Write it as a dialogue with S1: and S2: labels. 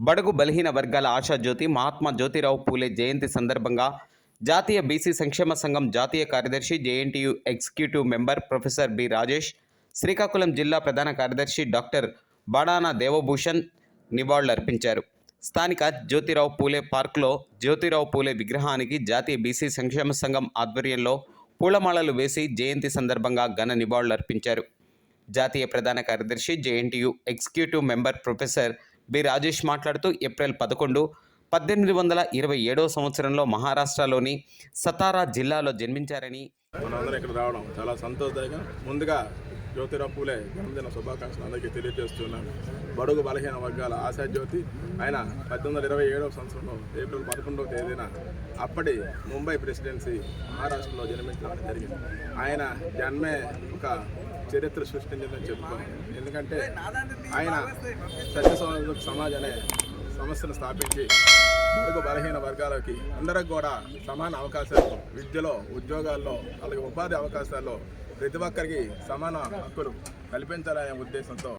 S1: బడుగు బలహీన వర్గాల ఆశాజ్యోతి మహాత్మా జ్యోతిరావు పూలే జయంతి సందర్భంగా జాతీయ బీసీ సంక్షేమ సంఘం జాతీయ కార్యదర్శి JNTU executive member professor B Rajesh Srikakulam జిల్లా ప్రధాన కార్యదర్శి డాక్టర్ బాడానా దేవభూషణ్ నివాళులర్పించారు. స్థానిక జ్యోతిరావు పూలే పార్క్లో జ్యోతిరావు పూలే విగ్రహానికి జాతీయ బీసీ సంక్షేమ సంఘం ఆధ్వర్యంలో పూలమాలలు వేసి జయంతి సందర్భంగా ఘన నివాళులర్పించారు. జాతీయ ప్రధాన కార్యదర్శి JNTU executive member professor B. Rajesh మాట్లాడుతూ ఏప్రిల్ పదకొండు పద్దెనిమిది వందల ఇరవై ఏడవ సంవత్సరంలో మహారాష్ట్రలోని సతారా జిల్లాలో జన్మించారని
S2: మనందరం ఇక్కడ రావడం చాలా సంతోషదాయకం. ముందుగా జ్యోతిరావు పూలే జన్మదిన శుభాకాంక్షలు అందరికీ తెలియజేస్తున్నాను. బడుగు బలహీన వర్గాల ఆశా జ్యోతి. ఆయన పద్దెనిమిది వందల ఇరవై ఏడవ సంవత్సరంలో ఏప్రిల్ పదకొండవ తేదీన అప్పటి ముంబై ప్రెసిడెన్సీ మహారాష్ట్రలో జన్మించడం జరిగింది. ఆయన జన్మే ఒక చరిత్ర సృష్టించిందని చెప్పుకోవాలి. ఎందుకంటే ఆయన సత్య సమాజ- సమాజ్ అనే సంస్థను స్థాపించి బడుగు బలహీన వర్గాలకి అందరికి కూడా సమాన అవకాశాలు విద్యలో ఉద్యోగాల్లో అలాగే ఉపాధి అవకాశాల్లో ప్రతి ఒక్కరికి సమాన హక్కులు కల్పించాలనే ఉద్దేశంతో